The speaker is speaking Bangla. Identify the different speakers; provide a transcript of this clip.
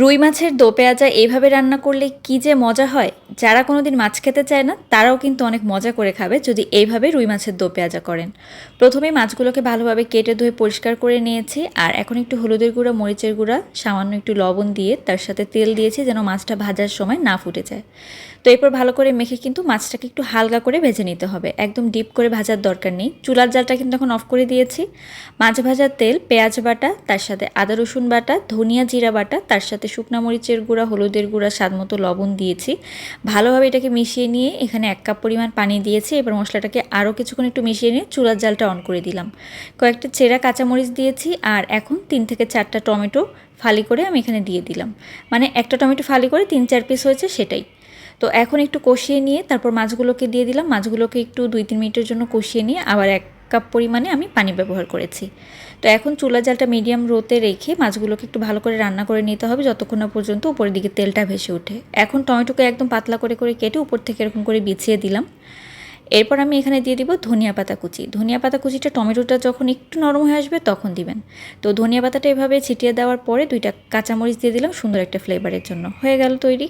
Speaker 1: রুই মাছের দো পেঁয়াজা এইভাবে রান্না করলে কি যে মজা হয়? যারা কোনো দিন মাছ খেতে চায় না, তারাও কিন্তু অনেক মজা করে খাবে যদি এইভাবে রুই মাছের দো পেঁয়াজা করেন। প্রথমে মাছগুলোকে ভালোভাবে কেটে ধুয়ে পরিষ্কার করে নিয়েছি আর এখন একটু হলুদের গুঁড়া, মরিচের গুঁড়া, সামান্য একটু লবণ দিয়ে তার সাথে তেল দিয়েছি যেন মাছটা ভাজার সময় না ফুটে যায়। তো এরপর ভালো করে মেখে কিন্তু মাছটাকে একটু হালকা করে ভেজে নিতে হবে। একদম ডিপ করে ভাজার দরকার নেই। চুলার জালটা কিন্তু এখন অফ করে দিয়েছি। মাছ ভাজার তেল, পেঁয়াজ বাটা, তার সাথে আদা রসুন বাটা, ধনিয়া জিরা বাটা, তার সাথে শুকনা মরিচের গুঁড়া, হলুদের গুঁড়া, স্বাদ মতো লবণ দিয়েছি। ভালোভাবে এটাকে মিশিয়ে নিয়ে এখানে এক কাপ পরিমাণ পানি দিয়েছি। এবার মশলাটাকে আরও কিছুক্ষণ একটু মিশিয়ে নিয়ে চুলার জালটা অন করে দিলাম। কয়েকটা চেরা কাঁচামরিচ দিয়েছি আর এখন তিন থেকে চারটা টমেটো ফালি করে আমি এখানে দিয়ে দিলাম। মানে একটা টমেটো ফালি করে তিন চার পিস হয়েছে সেটাই। তো এখন একটু কষিয়ে নিয়ে তারপর মাছগুলোকে দিয়ে দিলাম। মাছগুলোকে একটু দুই তিন মিনিটের জন্য কষিয়ে নিয়ে আবার এক কাপ পরিমাণে আমি পানি ব্যবহার করেছি। তো এখন চুলা জালটা মিডিয়াম রোতে রেখে মাছগুলোকে একটু ভালো করে রান্না করে নিতে হবে যতক্ষণ না পর্যন্ত উপরের দিকে তেলটা ভেসে ওঠে। এখন টমেটোকে একদম পাতলা করে করে কেটে উপর থেকে এরকম করে বিছিয়ে দিলাম। এরপর আমি এখানে দিয়ে দিব ধনিয়া পাতা কুচি। ধনিয়া পাতা কুচিটা টমেটোটা যখন একটু নরম হয়ে আসবে তখন দিবেন। তো ধনিয়া পাতাটা এভাবে ছিটিয়ে দেওয়ার পরে দুইটা কাঁচামরিচ দিয়ে দিলাম সুন্দর একটা ফ্লেভারের জন্য। হয়ে গেল তৈরি।